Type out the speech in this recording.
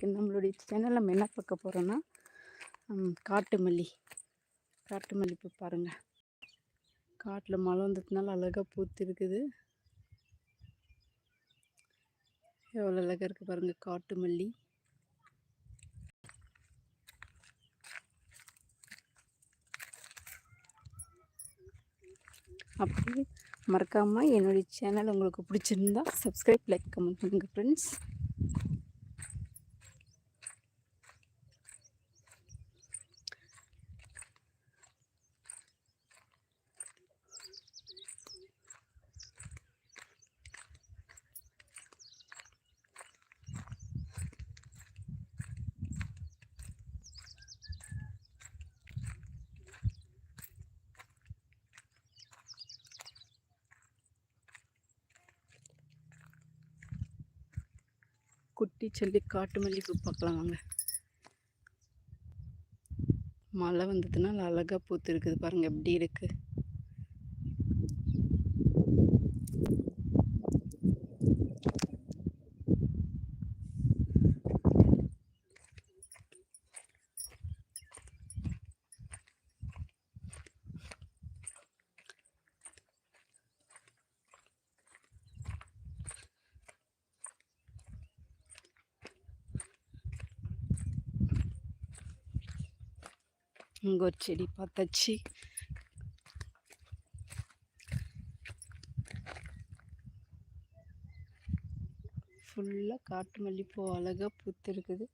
இன்றைக்கி நம்மளுடைய சேனலில் நம்ம என்ன பார்க்க போகிறோன்னா காட்டு மல்லி காட்டு மல்லிப்பூ பாருங்கள் காட்டில் மழை வந்ததுனால அழகாக பூத்து இருக்குது எவ்வளோ அழகாக இருக்குது பாருங்கள் காட்டு மல்லி அப்படியே மறக்காமல் என்னுடைய சேனல் உங்களுக்கு பிடிச்சிருந்தா சப்ஸ்கிரைப் லைக் கமெண்ட் பண்ணுங்கள் ஃப்ரெண்ட்ஸ் குட்டி சொல்லி காட்டு மல்லிகைப்பூ பார்க்கலாம் வாங்க. மழை வந்ததுனால அழகாக பூத்து இருக்குது பாருங்கள் எப்படி இருக்குது இங்கே ஒரு செடி பார்த்தாச்சு ஃபுல்லாக காட்டு மல்லிப்பூ அழகாக பூத்து இருக்குது